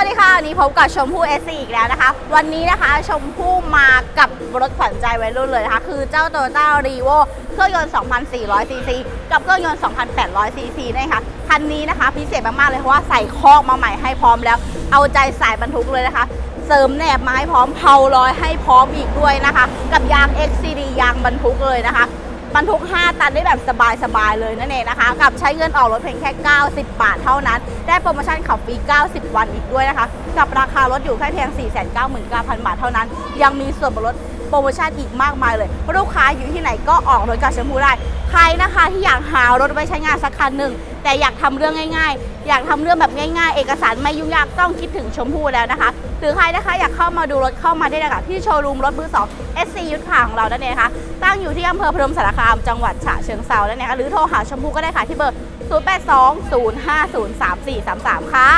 วัสดีค่ะวันนี้พบกับชมพู่เอซีอีกแล้วนะคะ วันนี้นะคะชมพู่มากับรถขวัญใจวัยรุ่นเลยนะคะ คือเจ้า Toyota r e v o เครื่องยนต์ 2,400 ซีซี กับเครื่องยนต์ 2,800 ซีซีนะคะคันนี้นะคะ พิเศษมาก ๆ เลยเพราะว่าใส่คอกมาใหม่ให้พร้อมแล้ว เอาใจสายบรรทุกเลยนะคะ เสริมแหนบไม้พร้อมเผารอยให้พร้อมอีกด้วยนะคะ กับยาง XCD ยางบรรทุกเลยนะคะ บรรทุก 5 ตันได้แบบสบายๆเลยนั่นเองนะคะ กับใช้เงินออกรถเพียงแค่ 90 บาทเท่านั้น ได้โปรโมชั่นขับฟรี 90 วันอีกด้วยนะคะ กับราคารถอยู่แค่เพียง 499,000 บาทเท่านั้น ยังมีส่วนลด โปรโมชั่นอีกมากมายเลย ลูกค้าอยู่ที่ไหนก็ออกรถกับชมพูได้ ใครนะคะที่อยากหารถไว้ใช้งานสักคันหนึ่งแต่อยากทำเรื่องง่าย ๆ อยากทำเรื่องแบบง่าย ๆ เอกสารไม่ยุ่งยากต้องคิดถึงชมพูแล้วนะคะ หรือใครนะคะอยากเข้ามาดูรถเข้ามาได้เลยค่ะที่โชว์รูมรถมือ2 SC ยุทธขาของเรานั่นเองนะคะตั้งอยู่ที่อำเภอพนมสารคามจังหวัดฉะเชิงเซานั่นเองค่ะหรือโทรหาชมพูก็ได้ค่ะที่เบอร์ 0820503433 ค่ะ